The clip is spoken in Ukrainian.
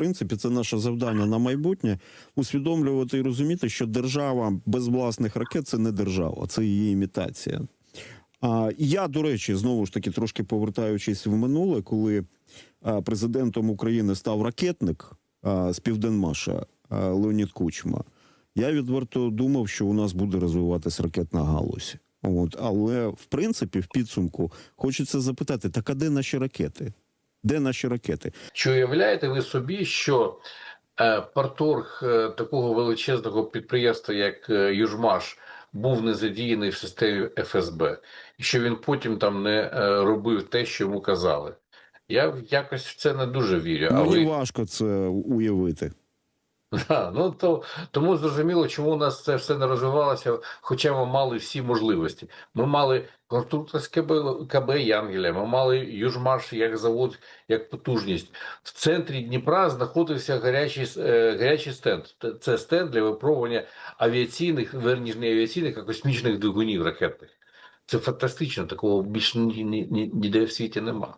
принципі, це наше завдання на майбутнє усвідомлювати і розуміти, що держава без власних ракет це не держава, це її імітація. А я, до речі, знову ж таки, трошки повертаючись в минуле, коли президентом України став ракетник з Південмаша Леонід Кучма, я відверто думав, що у нас буде розвиватися ракетна галузь. От, але в принципі, в підсумку, хочеться запитати: так а де наші ракети? Де наші ракети? Чи уявляєте ви собі, що е, парторг е, такого величезного підприємства, як е, Южмаш, був не задіяний в системі ФСБ, і що він потім там не е, робив те, що йому казали? Я якось в це не дуже вірю. А Мені ви важко це уявити. Да, ну то тому зрозуміло, чому у нас це все не розвивалося, хоча ми мали всі можливості. Ми мали конструкторське КБ, Янгеля, ми мали Южмаш як завод, як потужність. В центрі Дніпра знаходився гарячий, е, гарячий стенд. Це стенд для випробування авіаційних, верніше не авіаційних, а космічних двигунів ракетних. Це фантастично, такого більше ні, ні, ні, ніде в світі нема.